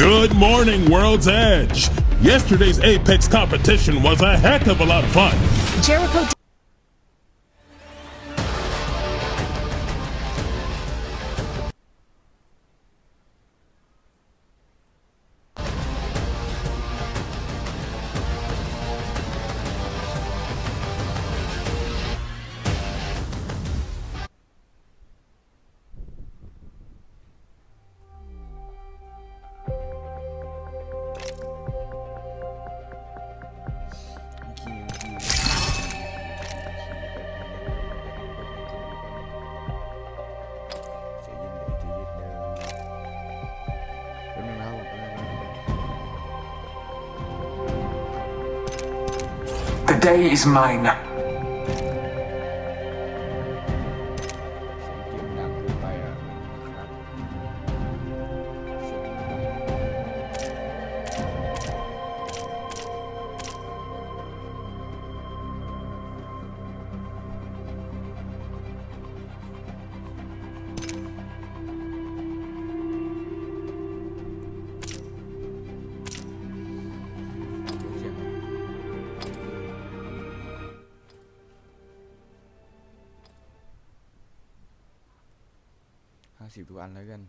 Good morning, World's Edge. Yesterday's Apex competition was a heck of a lot of fun. Jericho day is mine. าสิบทุกอันแล้วกัน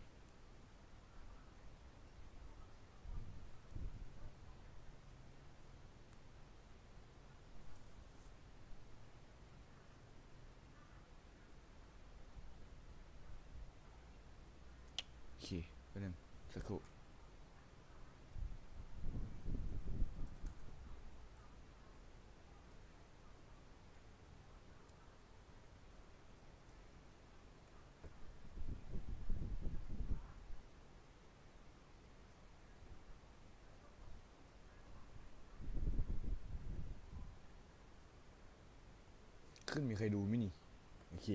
โอเคไปหนึ่งสักครู่ ขึ้นมีใครดูไหมนี่โอเค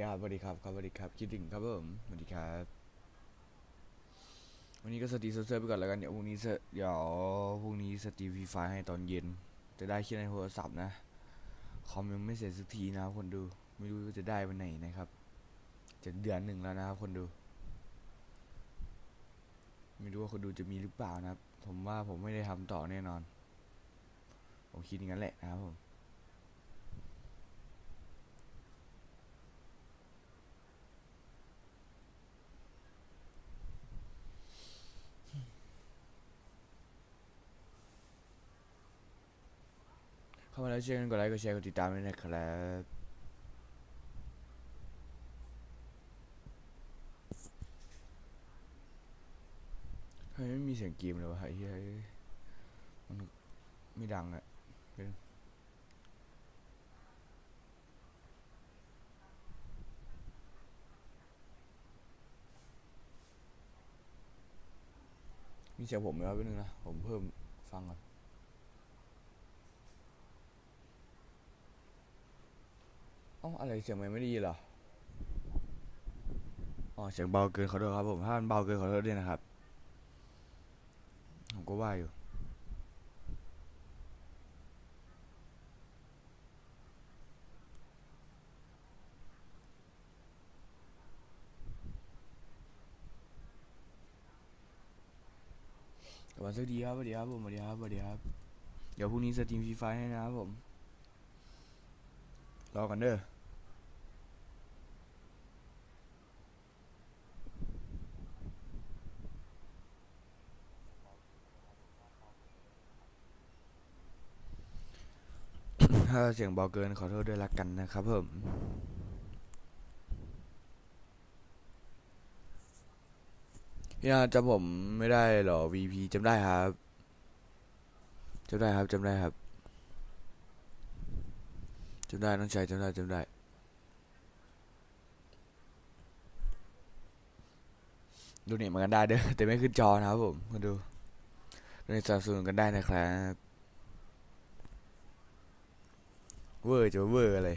ยาสวัสดีครับครับสวัสดีครับคิดถึงครับผมสวัสดีครับ วันนี้ก็สตรีเซิร์ฟๆไปก่อนแล้วกันเดี๋ยวพรุ่งนี้เสดี๋ยวพรุ่งนี้สตรีฟีไฟให้ตอนเย็น จะได้แค่ในโทรศัพท์นะคอมยังไม่เสร็จสักทีนะครับคนดู ไม่รู้ว่าจะได้วันไหนนะครับ จะเดือนหนึ่งแล้วนะครับคนดู ไม่รู้ว่าคนดูจะมีหรือเปล่านะครับ ผมว่าผมไม่ได้ทำต่อแน่นอน ผมคิดอย่างนั้นแหละนะครับผมเข้ามาแล้วช่วยกันกดไลค์กดแชร์กดติดตามด้วยนะครับ ฮ้ยไม่มีเสียงเกมเลยวะเฮ้ยเฮ้ยมันไม่ดังอะเป็นมีเสียงผมไหมวะเป็นนึงนะผมเพิ่มฟังก่อนอ้าอะไรเสียงมันไม่ได้ยินเหรออ๋อเสียงเบาเกินขอโทษครับผมถ้ามันเบาเกินขอโทษด้วยนะครับ ผมก็ว่าอยู่วันสวัสดีครับสวัสดีครับผมสวัสดีครับสวัสดีครับ เดี๋ยวพรุ่งนี้สตรีมฟรีไฟให้นะครับผม รอกันเด้อ ถ้าเสียงเบาเกินขอโทษด้วยละกันนะครับผมพี่นาจำผมไม่ได้เหรอ VP จำได้ครับจำได้ครับจำได้ครับจำได้น้องชายจำได้จำได้ดูเน็ตมากันได้เด้อแต่ไม่ขึ้นจอนะครับผมมาดูดูในสนับสนุนกันได้นะครับ เวอร์จะเวอร์อะไร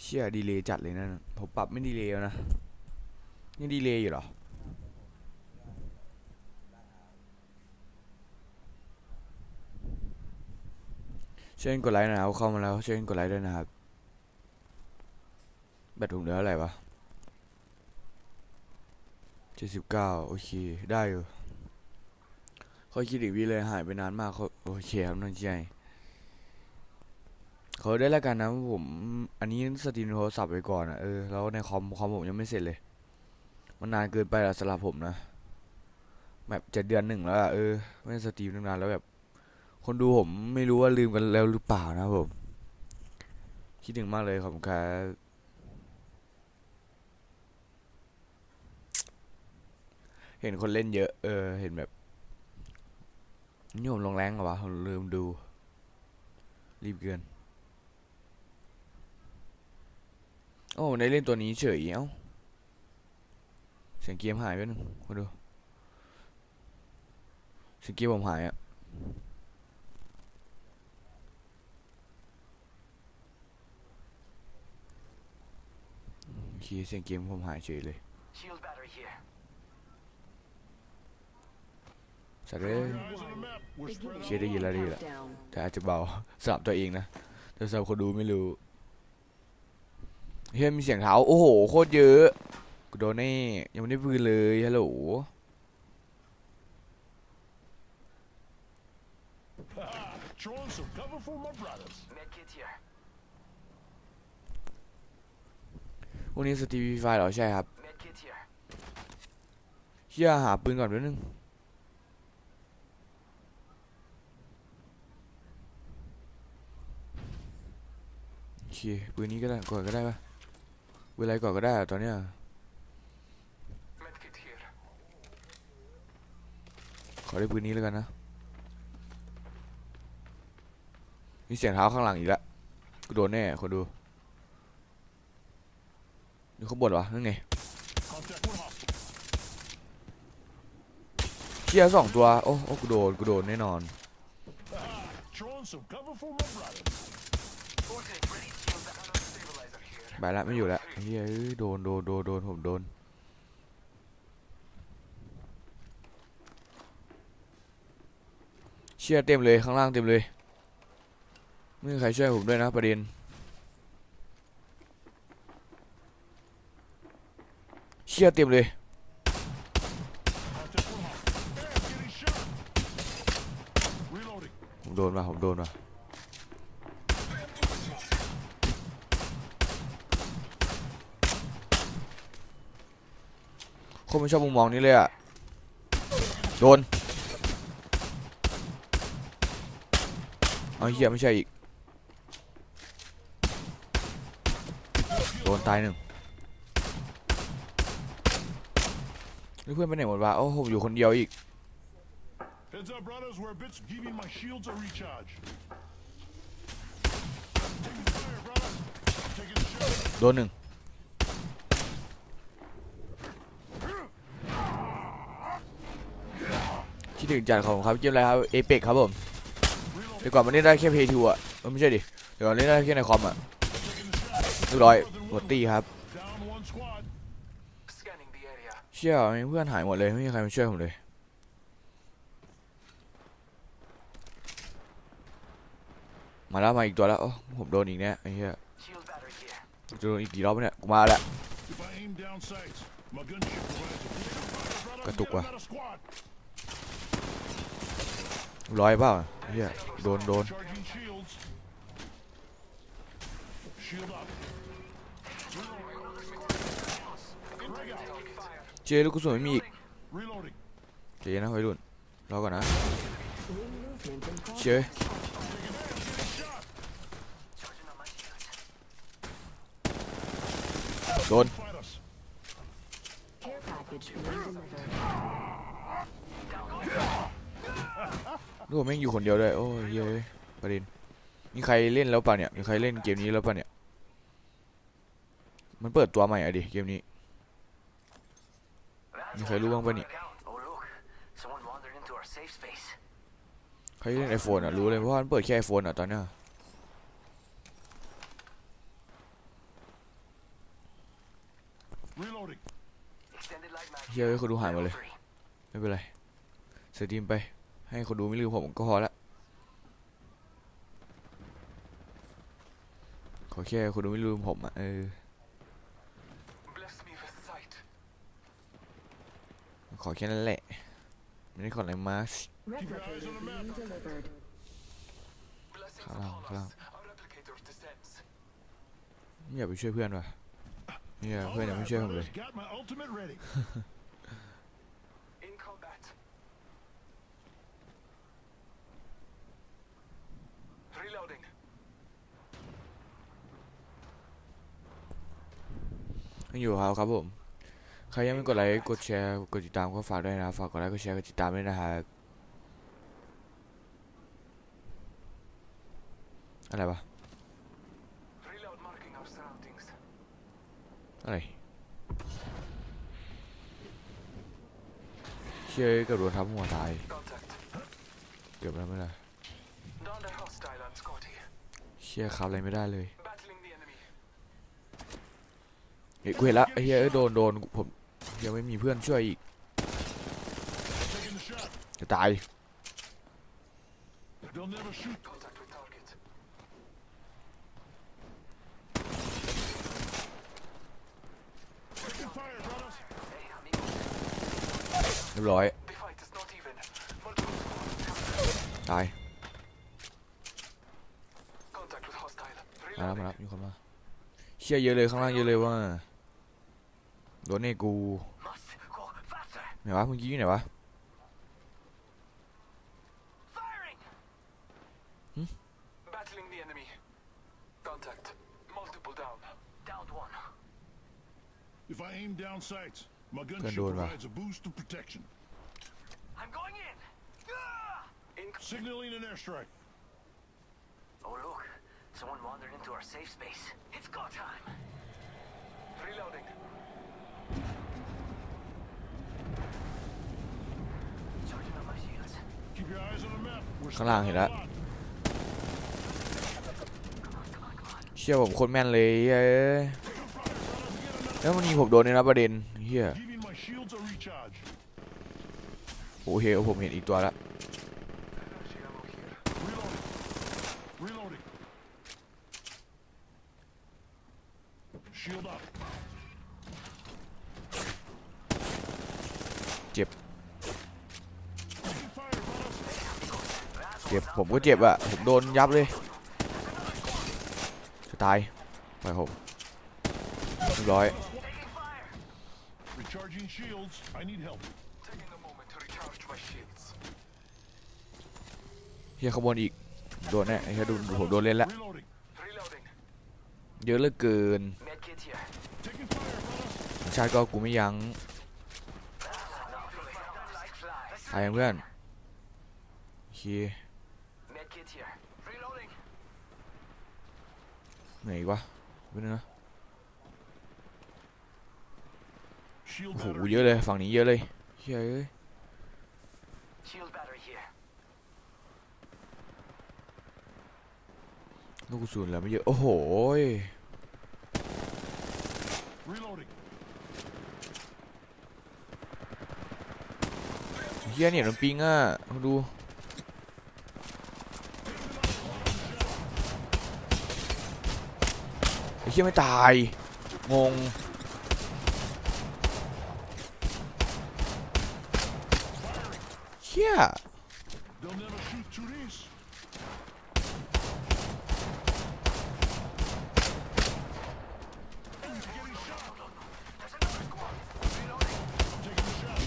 เชี่ยดีเลย์จัดเลยนั่นน่ะผมปรับไม่ดีเลย์แล้วนะยังดีเลย์อยู่เหรอช่วยกดไลค์หนะครับเข้ามาแล้วช่วยกดไลค์ด้วยนะครับแบตผมเหลืออะไรวะเจ็ดสิบเก้าโอเค ได้อยู่ เขาคิดอีกวิเลยหายไปนานมากเขาโอเคครับน้องใจเขาได้แล้วกันนะผม อันนี้สตรีมโทรศัพท์ไปก่อนอะเออแล้วในคอมคอมผมยังไม่เสร็จเลย มันนานเกินไปละสำหรับผมนะแบบเจ็ดเดือนหนึ่งแล้วอะเออไม่สตรีมตั้งนานแล้วแบบ คนดูผมไม่รู้ว่าลืมกันแล้วหรือเปล่านะผม คิดถึงมากเลยขอบคุณครับเห็นคนเล่นเยอะ เออ เห็นแบบ นี่ผมลงแรงเหรอวะผมลืมดู รีบเกิน โอ้ได้เล่นตัวนี้เฉยเอ้าเสียงเกมหายไปหนึ่งมาดูเสียงเกมผมหายอะโอเคเสียงเกมผมหายเฉยเลย Shield battery here. สัตว์เลย Eyes on the map. We're spread โอ out. เคได้ยินแล้วด้ยินแล้วแต่อาจจะเบาสลับตัวเองนะแต่สำหรับคนดูไม่รู้เฮ้ยมีเสียงเท้าโอ้โหโคตรเยอะกูโดนแน่ยังไม่ได้ปืนเลยฮัลโหลวกนี้สตรีมไฟล์เหรอใช่ครับเชี่ยหาปืนก่อนแป๊บนึง เคปืนนี้ก็ได้ก่อนก็ได้ปะปืนอะไรก่อนก็ได้อะตอนเนี้ย Medkit here. ขอได้ปืนนี้แล้วกันนะมีเสียงเท้าข้างหลังอีกแล้วกูโดนแน่คนดูนี่เขาบ่นวะนั่นไง Contact with hostile. เชี่ยสองตัว โอ้โอ้กูโดนกูโดนแน่นอน Throwing some cover for my brothers. Forte, ready? ไปละไม่อยู่ละเฮ้ยเอ้ยโดนโดนโดนโดนผมโดนเชี่ยเต็มเลยข้างล่างเต็มเลยไม่มีใครช่วยผมด้วยนะประเด็นเชี่ยเต็มเลยผมโดนมาผมโดนมา คนไม่ชอบมุมมองนี้เลยอะโดนเอาเหี้ยไม่ใช่อีก โดนตายหนึ่งแล้วเพื่อนไปไหนหมดวะโอ้ผมอยู่คนเดียวอีก Heads up, brothers. We're a bit giving my shields a recharge. Taking fire, brothers. Taking a shot. โดนหนึ่ง คิดถึงจัดของครับเกมอะไรครับเอเปกครับผมเดี๋ยวก่อนมันเล่นได้แค่เพย์ทูอะไม่ใช่ดิเดี๋ยวก่อนเล่นได้แค่ในคอมอะเรียบร้อยหมดตีครับเชี่ยเพื่อนหายหมดเลยไม่มีใครมาช่วยผมเลยมาแล้วมาอีกตัวแล้วโอ้ผมโดนอีกเนี่ยไอ้เหี้ยจะโดนอีกกี่รอบเนี่ยกูมาแล้ว If I aim down sights, my gunship provides a clear fire, brothers. Ketuk Get ah. another squad. ร้อยเปล่าเฮียโดนโดนเจลูกกระสุนไม่มีเจนะวัยรุ่นรอก่อนนะเจโดน Fight us. Care package being delivered. รู้ว่าแม่งอยู่คนเดียวด้วยโอ้ยเฮ้ยประเด็นมีใครเล่นแล้วป่ะเนี่ยมีใครเล่นเกมนี้แล้วป่ะเนี่ย มันเปิดตัวใหม่อะดิเกมนี้ That's Như phải luôn không bên nhỉ? Oh look, someone wandered into our safe space. ใครเล่นไอโฟนอะรู้เลยเพราะว่ามันเปิดแค่ไอโฟนอะตอนเนี้ย Reloading. Extended light mag. เฮ้ยคนดูหายหมดเลย Level three. ไม่เป็นไรสตรีมไป ให้คนดูไม่ลืมผมก็พอละแค่คุณไม่ลืมผมอะเออ Bless me with sight. ขอแค่นั้นแหละ ไม่ได้ขออะไรมาก Replicator being delivered. Blessings Come on, upon come us. Our replicator descends. ไม่อยากไปช่วยเพื่อนว่ะเนี่ยเพื่อนยังไม่ช่วยผมเลย Got my ultimate ready. In combat. Reloading. ยัง อยู่ครับครับผม ใครยังไม่กดไลค์กดแชร์กดติดตามก็ฝากด้วยนะฝากกดไลค์กดแชร์กดติดตามด้วยนะครับอะไรวะอะไรเชื่อกับโดนทับหัวตายเกือบแล้วไม่ได้เชื่อครับอะไรไม่ได้เลย เฮ้ยกูเห็นละเฮ้ยโดนโดนผมยังไม่มีเพื่อนช่วยอีกจะตายเรียบร้อยตายมาแล้วมาแล้วมีคนมาเชี่ยเยอะเลยข้างล่างเยอะเลยว่า โดนเนกู Must go faster. ไหนวะเมื่อกี้อยู่ไหนวะ Firing. Hmm? Battling the enemy. Contact. Multiple down. Downed one. If I aim down sights, my gun Good shield doing, va. provides a boost of protection. I'm going in. Ah! In. Signaling an airstrike. Oh look, someone wandered into our safe space. It's go time. Reloading. Charging up my shields. Keep your eyes on the map. We're ข้างล่างเห็นแล้วเชื่อผมโคตรแม่นเลยเแล้วมันยิงผมโดนเนี่ยนะประเด็นเฮียโอเคผมเห็นอีกตัวละเจ็บ Taking fire, brothers. เจ็บ ผมก็เจ็บอะผมโดนยับเลยจะตายไปผมเรียบร้อย Taking fire. Recharging shields. I need help. Taking a moment to recharge my shields. เฮียขบวนอีก โดนแน่ไอ้เฮียดูผมโดนเล่นละ Reloading. Reloading. เยอะเหลือเกิน Med kit here. Taking fire, brothers. ชาติก็กูไม่ยั้ง Like flies. ตายยังเพื่อนโอเค Med kit here. Reloading. ไหนอีกวะเพื่อนนะ Shield โอ้โห battery. เยอะเลยฝั่งนี้เยอะเลยเฮ้ยเอ้ย Shield battery here. ลูกกระสุนแล้วไม่เยอะโอ้โหย Reloading. เฮียเนี่ยมันปิงอะมาดูไอ้ เฮียไม่ตาย งง เฮีย They'll never shoot through these. Who's getting shot? Taking the shot.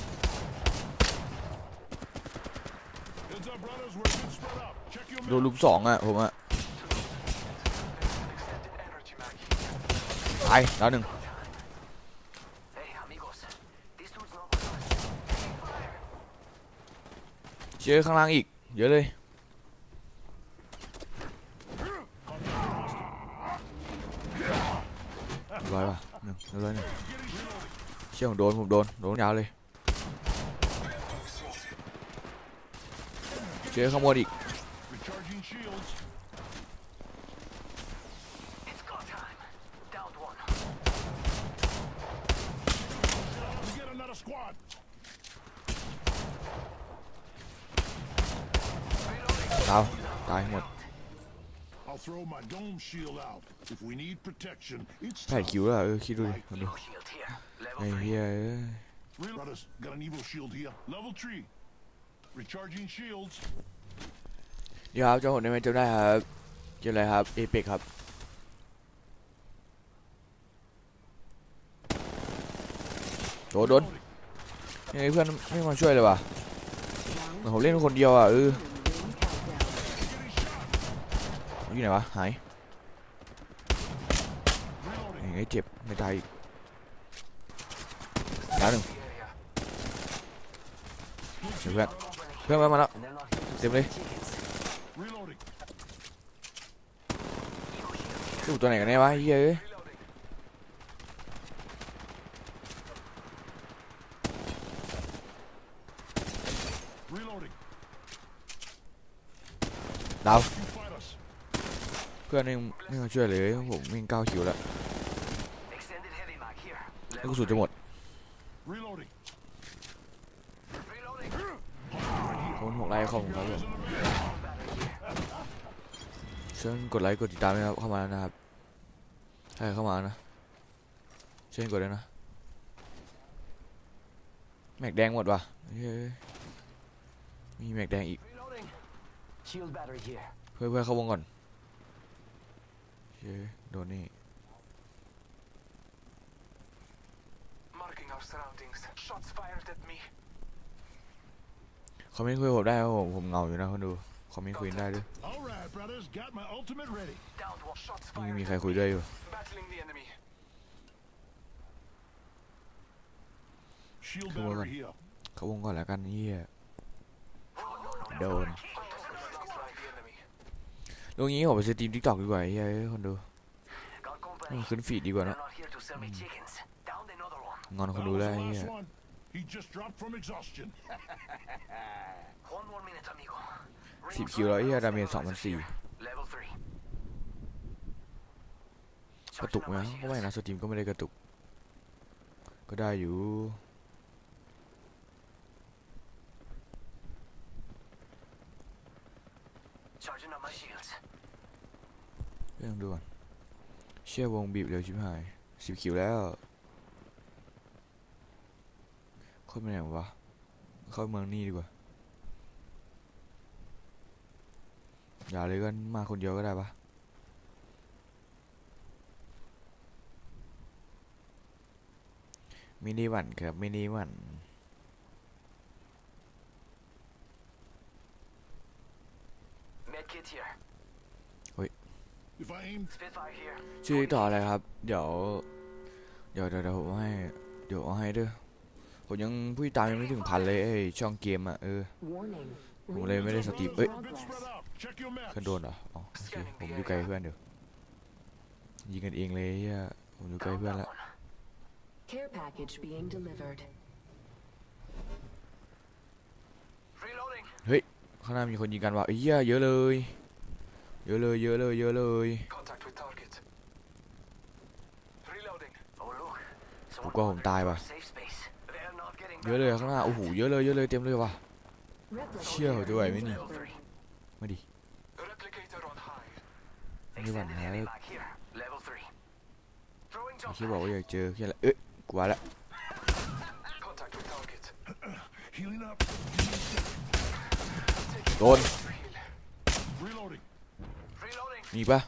Heads up, brothers. We're a bit spread out. Check your โดน map. ลุมสองอะผมอะ ตายแล้วหนึ่งเจอข้างล่างอีก เยอะเลยร้อยป่ะหนึ่งเรียบร้อยหนึ่งเชี่ยผมโดนผมโดนโดนยาวเลยเจอข้างบนอีก Recharging shields. It's go time. Downed one. We get another squad. ดาวตายหมด I'll I'll throw my dome shield out. If we need protection, it's แผ่น tough. คิวแล้วเออคิดดูดิคนดู Evo shield here. Level ไอ้ three. เฮียเอ้ย Real brothers, got an Evo shield here. Level three. Recharging shields. เดี๋ยวครับเจ้าผมได้ไหมจำได้ครับเกี่ยวอะไรครับเอเปกครับโดนโดนยังไงเพื่อนไม่มาช่วยเลยว่ะเหมือนผมเล่นคนเดียวอะเออ Ring countdown. อยู่ไหนวะหาย ยังไงเจ็บไม่ตายอีกดาวหนึ่งเดี๋ยวเพื่อนเพื่อนมามาแล้วเต็มเลยอยู่ตัวไหนกันแน่วะเฮียเอ้ยดาวเพื่อนยังไม่มาช่วยเลยผมวิ่งเก้าคิวแล้ว Extended heavy mag here. แล้ว กระสุนจะหมด Reloading. Reloading. คนหกไลค์ของเขาผมเชิญกดไลค์กดติดตามนะครับเข้ามาแล้วนะครับใครเข้ามานะเชิญกดเลยนะแม็กแดงหมดว่ะเฮ้ยมีแม็กแดงอีก Reloading. Shield battery here. เพื่อนเพื่อนเข้าวงก่อนเฮ้ยโดนนี่ คอมเมนต์คุยกับผมได้ครับผมผมเหงาอยู่นะคนดูคอมเมนต์คุยได้ด้วย All right, brothers. Got my ultimate ready. Downed one. Shots ยัง fired. มีใคร at คุย me. ด้วยอยู่ Battling the enemy. Shield Come on, battery then. here. เข้าวงก่อนแล้วกันเฮียโดน Outside the enemy. ตรงนี้ผมไปสตรีมทิกตอกดีกว่าเฮียคนดู Got อืม company. ขึ้นฟีดดีกว่า They're นะ not here to sell me chickens. Downed another one. งอนคน That ดู was ได้ the เฮีย last one. He just dropped from exhaustion. One more minute, amigo. สิบคิวแล้วเฮียดาเมจสองพันสี่ Level three. กระตุกไหมก็ไม่นะสตรีมก็ไม่ได้กระตุก ก็ได้อยู่ Charging up my shields. เรื่องด่วน เชื่อวงบีบเร็วชิบหายสิบคิวแล้วเข้าไปไหนวะ เข้าเมืองนี่ดีกว่า อย่าเลยก็มาคนเดียวก็ได้ปะมินิวันครับมินิวัน Medkit here. If I aim Spitfire here. ชื่อต่ออะไรครับเดี๋ยวเดี๋ยว เดี๋ยวเดี๋ยวผมให้ เดี๋ยวเอาให้เด้อ ผมยังผู้ติดตามยังไม่ถึงพันเลยไอ้ช่องเกมอะเออ Warning. Không Ring lên mấy đây sao countdown tìm- Ê. in a bit spread progress. out. Check your maps. เพื่อนโดนเหรออ๋อโอเคผมอยู่ไกลเพื่อนเดี๋ยวยิงกันเองเลยเหี้ยผมอยู่ไกล Downed เพื่อน that ละ one. Care package being delivered. Reloading. ข้างหน้ามีคนยิงกันว่ะเอ้ยเหี้ยเยอะเลย เยอะเลยเยอะเลยเยอะเลย Contact with target. Reloading. Oh look. ผม Someone กลัวผม wandered ตาย into ว่ะ เยอะเลยข้างหน้าโอ้โหเยอะเลยเยอะเลยเต็มเลยว่ะเชี่ยวด้วยไหมนี่ไม่ดีไม่หวั่นนะคิดบอกว่าอยากเจอแค่ละเอ๊ะกว่าละโดนมีปะ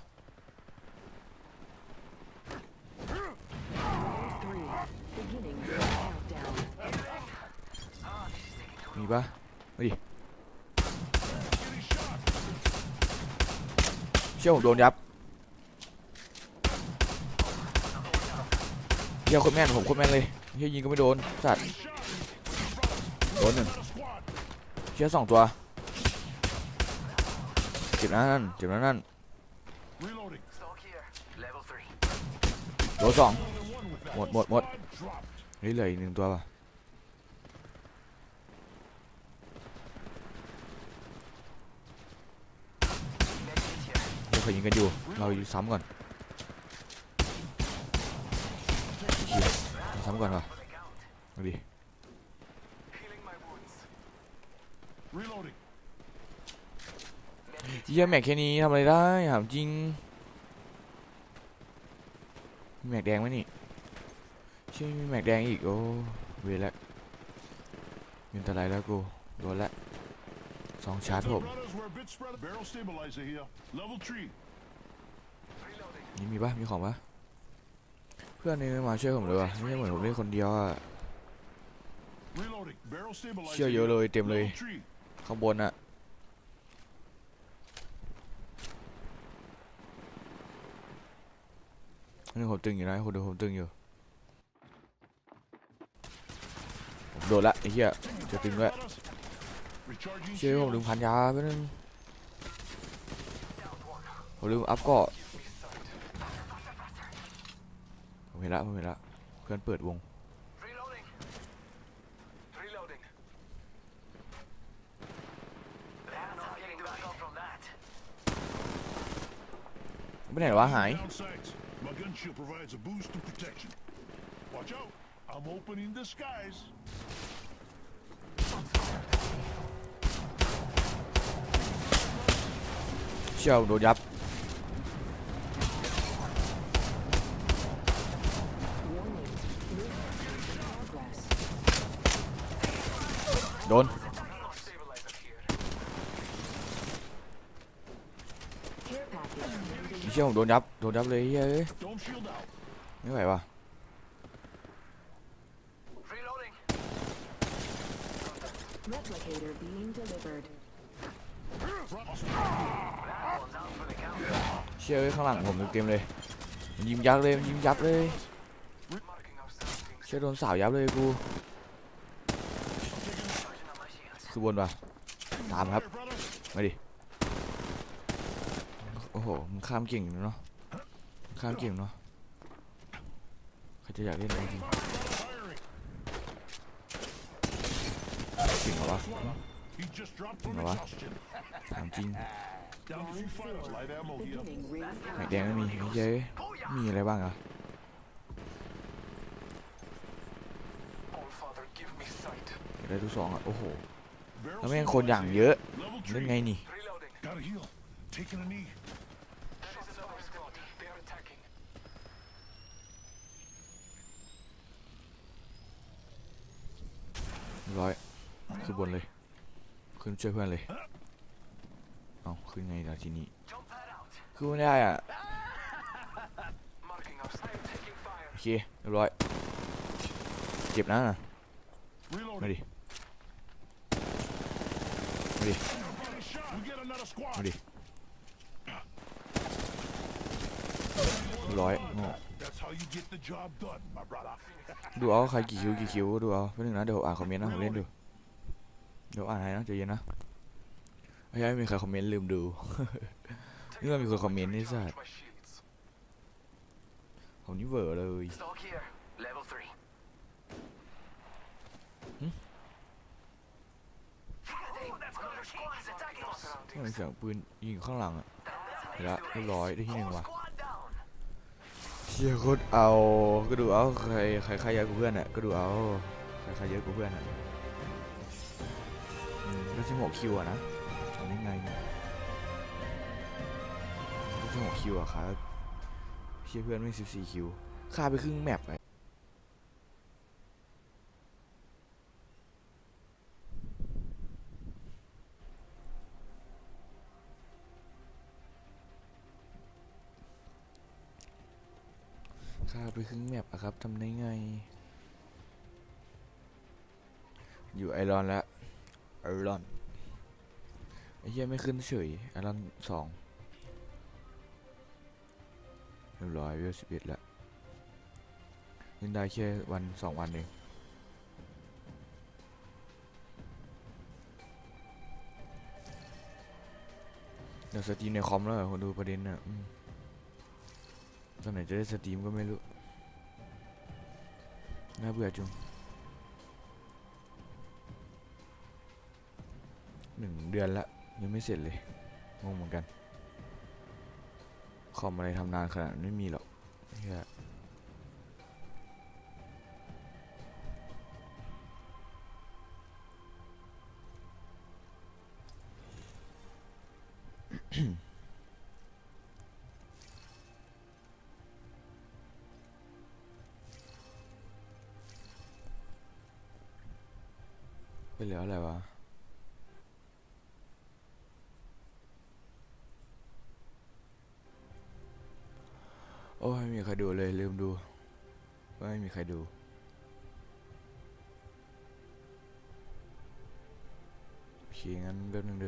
Round three. Beginning the countdown. Ah, this is taking too มี long. ปะมาดิ Getting shot. เชี่ยผมโดนยับเชี่ยโคนแม่นผมโคนแม่นเลยเชี่ยยิงก็ไม่โดนสัตว์ Shot. โดนหนึ่ง Got a squad. เชี่ยสองตัวเจ็บนะนั่นเจ็บนะนั่น Reloading. Stock here. Level three. โดนสอง More than one with that. หมดหมดหมด Squad dropped. เฮ้ยเหลืออีกหนึ่งตัวป่ะ เขายิงกันอยู่ เรายู่ซ้ำก่อนซ้ำก่อนป่ะเอาดิเยี่ยแม็กแค่นี้ทำอะไรได้ถามจริงมีแม็กแดงไหมนี่เชื่อมีแม็กแดงอีกโอ้เวรละมีอันตรายแล้วกูโดนละสองชาร์จผม Brothers, we're a bit spread. Barrel stabilizer here. Level three. Reloading. นี่มีปะมีของปะเพื่อนนี่ไม่มาช่วยผมเลยวะไม่ใช่เหมือนผมเล่นคนเดียวอะเชื่อเยอะเลยเต็มเลยข้างบนอะนี่ผมตึงอยู่นะคนดูผมตึงอยู่ผมโดนละไอ้เหี้ยจะตึงด้วยเชื่อผมลืมพันยาไปนึงผมลืมอัพเกาะ ผมเห็นละผมเห็นละเพื่อนเปิดวง Reloading. Reloading. They're not getting back up from that. ไม่ไหนวะหาย Down sights. My gun shield provides a boost of protection. Watch out. I'm opening the skies. เชี่ยวโดนยับ โดน เชี่ยผมโดนยับ โดนยับเลยเฮ้ยไม่ไหวว่ะเชี่ยข้างหลังผมเกมเลยยิงยับเลยยิงยับเลยเชี่ยโดนสาวยับเลยกู Charging on my shields. คือบนว่ะตามครับ มาดิ โอ้โห มึงข้ามเก่งเนาะ ข้ามเก่งเนาะ ใครจะอยากเล่นไรจริงเก่งเหรอวะจริงเหรอวะถามจริงแม็แดงไม่มีเฮ้ยมีอะไรบ้างอะได้ทุกสองอะ โอ้โห แล้วแม่งคนอย่างเยอะเล่นไงนี่ร้อยขึ้นบนเลย ขึ้นช่วยเพื่อนเลย เอาขึ้นไงล่ะที่นี้ขึ้นไม่ได้อะโอเคเรียบร้อย เจ็บนะมาดิ มาดิมาดิร้อยโง่ดูเอาใครกี่คิวกี่คิวก็ดูเอาแป๊บนึงนะเดี๋ยวอ่านคอมเมนต์นะผมเล่นดูเดี๋ยวอ่านให้นะใจเย็นนะไม่ใช่มีใครคอมเมนต์ลืมดูนี่มันมีคนคอมเมนต์นี่สัส My shields. ผมนี่เวอร์เลย มันเสียงปืนยิงข้างหลังอะเห็นละเรียบร้อยได้ที่หนึ่งว่ะเชี่ยโคตรเอาก็ดูเอาใครใครใครเยอะกว่าเพื่อนอะก็ดูเอาใครใครเยอะกว่าเพื่อนอะอืมก็สิบหกคิวอะนะทำได้ไงเนี่ยก็สิบหกคิวอะครับเชี่ยเพื่อนไม่สิบสี่คิวฆ่าไปครึ่งแมปไปาไปครึ่งแมปอะครับทำได้ไง อยู่ไอรอนแล้วไอรอนไอเหี้ยไม่ขึ้นเฉยไอรอนสองเรียบร้อยเวลสิบเอ็ดแล้วเล่นได้แค่วันสองวันเองเดี๋ยวสตรีมในคอมแล้วหรอคนดูประเด็นน่ะ ตอนไหนจะได้สตรีมก็ไม่รู้ น่าเบื่อจุงหนึ่งเดือนละ ยังไม่เสร็จเลย งงเหมือนกัน คอมอะไรทำนานขนาดนั้ไม่มีหรอกเฮ้ย อะไรวะ โอ้ยไม่มีใครดูเลยลืมดูว่าไม่มีใครดูโอเคงั้นแป๊บนึงเด้อ